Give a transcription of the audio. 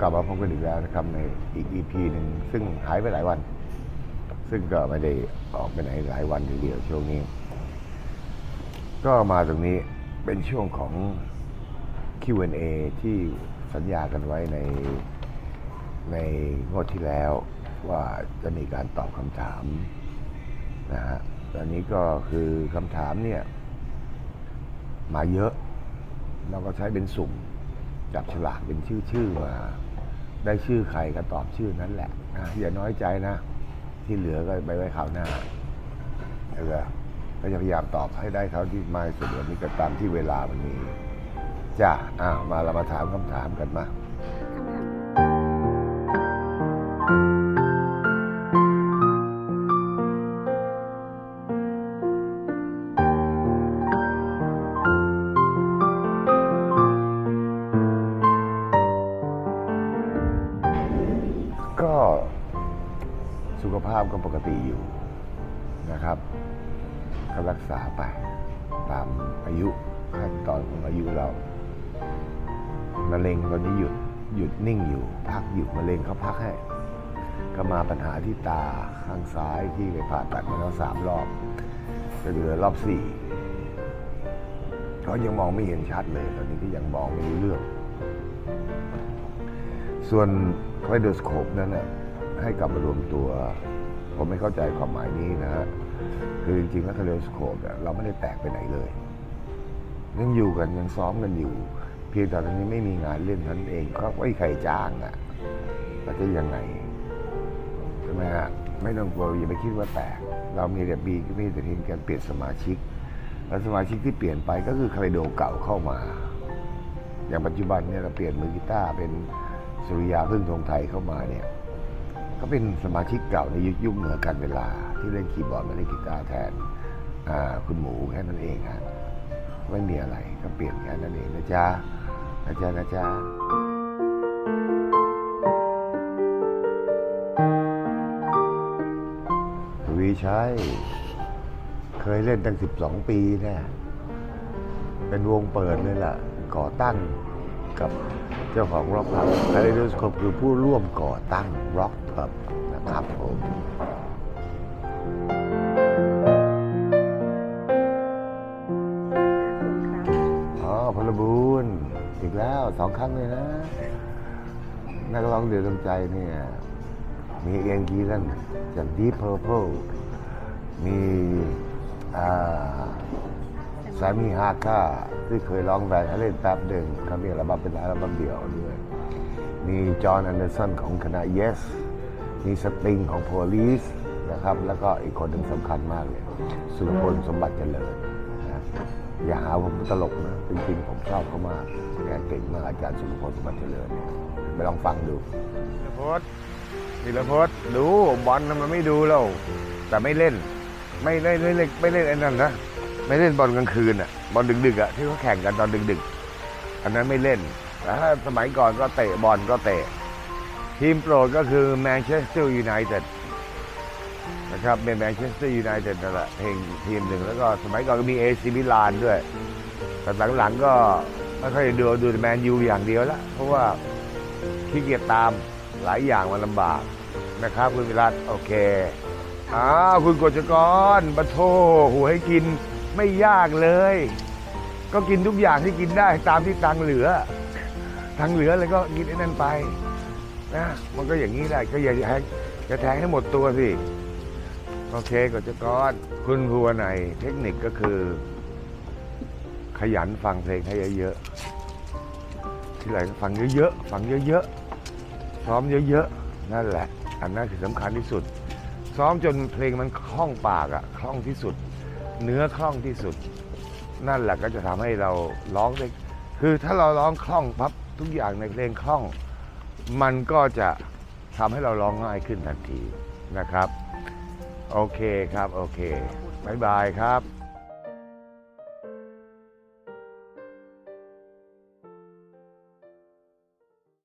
กลับมาพบกันอีกแล้วนะครับในอีก EP หนึ่งซึ่งหายไปหลายวัน ซึ่งก็ไม่ได้ออกไปไหนหลายวันทีเดียวช่วงนี้ ก็มาตรงนี้เป็นช่วงของ Q&A ที่สัญญากันไว้ในในงวดที่แล้วว่าจะมีการตอบคำถามนะฮะตอนนี้ก็คือคำถามเนี่ย มาเยอะ เราก็ใช้เป็นสุ่ม จับฉลากเป็นชื่อชื่อมา ได้ชื่อใครก็ตอบชื่อนั้นแหละนะอย่าน้อยใจนะ ที่เหลือก็ไปไว้ข่าวหน้าแล้วก็จะพยายามตอบให้ได้เท่าที่มาสุดวันนี้ก็ตามที่เวลามันมีจ้าอ้ามาเรามาถามคำถามกันมา ก็สุขภาพก็ปกติอยู่นะครับก็รักษาไปตามอายุขั้นตอนของอายุเรามะเร็งตอนนี้หยุดหยุดนิ่งอยู่ พักอยู่มะเร็งเขาพักให้ ก็มาปัญหาที่ตาข้างซ้ายที่ไปผ่าตัดมาแล้วสามรอบก็เหลือรอบสี่เขายังมองไม่เห็นชัดเลย ตอนนี้ก็ยังมองไม่รู้เรื่อง ส่วน ไคลโดสโคปนั้นน่ะให้กลับมารวมตัว ผมไม่เข้าใจความหมายนี้นะฮะคือจริงๆแล้วไคลโดสโคปเนี่ยเราไม่ได้แตกไปไหนเลยยังอยู่กันยังซ้อมกันอยู่ เพียงแต่ตอนนี้ไม่มีงานเล่นนั้นเองก็ไม่ใครจ้างอะเราจะยังไงใช่ไหมฮะไม่ต้องกลัวอย่าไปคิดว่าแตก เรามีแต่บีก็มีแต่เพียงการเปลี่ยนสมาชิก แล้วสมาชิกที่เปลี่ยนไปก็คือไคลโดเก่าเข้ามา อย่างปัจจุบันเนี่ยเราเปลี่ยนมือกีตาร์เป็น สุริยาพึ่งธงไทยเข้ามาเนี่ยก็เป็นสมาชิกเก่าในยุคยุ่งเหนือกันเวลา ที่เล่นคีย์บอร์ดมาเล่นกีตาร์แทนคุณหมูแค่นั้นเองฮะไม่มีอะไรก็เปลี่ยนแค่นั้นเองนะจ๊ะนะจ๊ะนะจ๊ะทวีชัยเคยเล่นตั้ง 12 ปีแน่เป็นวงเปิดเลยล่ะ ก่อตั้ง กับเจ้าของร็อกพับคาริโดสโคปคือผู้ร่วมก่อตั้งร็อกพับนะครับผมอ๋อพลบูรณ์อีกแล้วสองครั้งเลยนะ นักร้องเดือดใจเนี่ย มีเอียงกีนั่นจาก Deep Purple มีอ่า สามีฮาค่าที่เคยร้องแบนด์เล่นแป๊บหนึ่งเขามีอัลบั้มเป็นอัลบั้มเดี่ยวด้วย มีจอห์นแอนเดอร์สันของคณะ Yes มีสปริงของ Police นะครับ แล้วก็อีกคนหนึ่งสำคัญมากเลยสุรพลสมบัติเจริญนะอย่าหาว่าผมตลกนะจริงๆผมชอบเขามากแกเก่งมากอาจารย์สุรพลสมบัติเจริญเนี่ยไปลองฟังดูธีรพจน์ธีรพจน์ดูบอลน่ะมันไม่ดูแล้วแต่ไม่เล่น ไม่เล่นไม่เล่นไม่เล่นไอ้นั่นนะ ไม่เล่นบอลกลางคืนอะบอลดึกๆอะที่เขาแข่งกันตอนดึกๆ อันนั้นไม่เล่นแต่ถ้าสมัยก่อนก็เตะบอลก็เตะ ทีมโปรดก็คือแมนเชสเตอร์ยูไนเต็ดนะครับเป็นแมนเชสเตอร์ยูไนเต็ดนั่นแหละเพลงทีมหนึ่งแล้วก็สมัยก่อนก็มีเอซิมิลานด้วย แต่หลังๆก็ไม่ค่อยดูดูแมนยูอย่างเดียวละเพราะว่าขี้เกียจตามหลายอย่างมันลำบากนะครับคุณวิรัตโอเคอ้าวคุณกฤษกรปะโทหัวให้กิน ไม่ยากเลย ก็กินทุกอย่างที่กินได้ตามที่ตังเหลือตังเหลือแล้วก็กินไอ้นั่นไปนะมันก็อย่างนี้แหละก็อย่าจะแทงจะแทงให้หมดตัวสิโอเคกฎจกรคุณภูวนัยเทคนิคก็คือ ขยันฟังเพลงให้เยอะๆที่ไหนก็ฟังเยอะๆฟังเยอะๆซ้อมเยอะๆนั่นแหละ อันนั้นคือสำคัญที่สุด ซ้อมจนเพลงมันคล่องปากอะคล่องที่สุด เนื้อคล่องที่สุด นั่นแหละก็จะทำให้เราร้องได้คือถ้าเราร้องคล่องพับทุกอย่างในเพลงคล่อง มันก็จะทำให้เราร้องง่ายขึ้นทันทีนะครับ โอเคครับ โอเคบายบายครับ